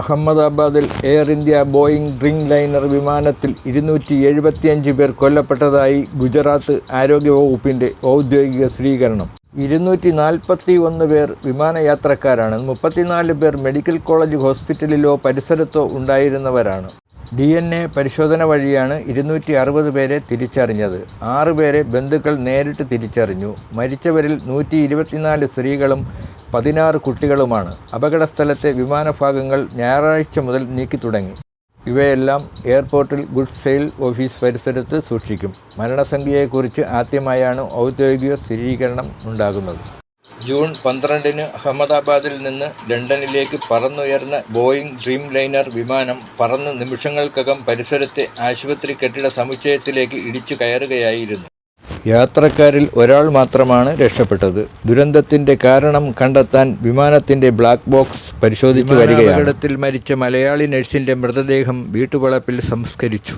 അഹമ്മദാബാദിൽ Air India Boeing Dreamliner വിമാനത്തിൽ ഇരുന്നൂറ്റി എഴുപത്തിയഞ്ച് പേർ കൊല്ലപ്പെട്ടതായി ഗുജറാത്ത് ആരോഗ്യവകുപ്പിന്റെ ഔദ്യോഗിക സ്ഥിരീകരണം ഇരുന്നൂറ്റി നാൽപ്പത്തി ഒന്ന് പേർ വിമാനയാത്രക്കാരാണ്. മുപ്പത്തിനാല് പേർ മെഡിക്കൽ കോളേജ് ഹോസ്പിറ്റലിലോ പരിസരത്തോ ഉണ്ടായിരുന്നവരാണ്. ഡി എൻ എ പരിശോധന വഴിയാണ് ഇരുന്നൂറ്റി അറുപത് പേരെ തിരിച്ചറിഞ്ഞത്. ആറ് പേരെ ബന്ധുക്കൾ നേരിട്ട് തിരിച്ചറിഞ്ഞു. മരിച്ചവരിൽ നൂറ്റി ഇരുപത്തിനാല് സ്ത്രീകളും പതിനാറ് കുട്ടികളുമാണ്. അപകടസ്ഥലത്തെ വിമാനഭാഗങ്ങൾ ഞായറാഴ്ച മുതൽ നീക്കി തുടങ്ങി. ഇവയെല്ലാം എയർപോർട്ടിൽ ഗുഡ് സെയിൽ ഓഫീസ് പരിസരത്ത് സൂക്ഷിക്കും. മരണസംഖ്യയെക്കുറിച്ച് ആദ്യമായാണ് ഔദ്യോഗിക സ്ഥിരീകരണം ഉണ്ടാകുന്നത്. ജൂൺ പന്ത്രണ്ടിന് അഹമ്മദാബാദിൽ നിന്ന് ലണ്ടനിലേക്ക് പറന്നുയർന്ന ബോയിംഗ് ഡ്രീം ലൈനർ വിമാനം പറന്ന് നിമിഷങ്ങൾക്കകം പരിസരത്തെ ആശുപത്രി കെട്ടിട സമുച്ചയത്തിലേക്ക് ഇടിച്ചു കയറുകയായിരുന്നു. യാത്രക്കാരിൽ ഒരാൾ മാത്രമാണ് രക്ഷപ്പെട്ടത്. ദുരന്തത്തിന്റെ കാരണം കണ്ടെത്താൻ വിമാനത്തിന്റെ ബ്ലാക്ക് ബോക്സ് പരിശോധിച്ചു വരികയാണ്. അപകടത്തിൽ മരിച്ച മലയാളി നഴ്സിന്റെ മൃതദേഹം വീട്ടുവളപ്പിൽ സംസ്കരിച്ചു.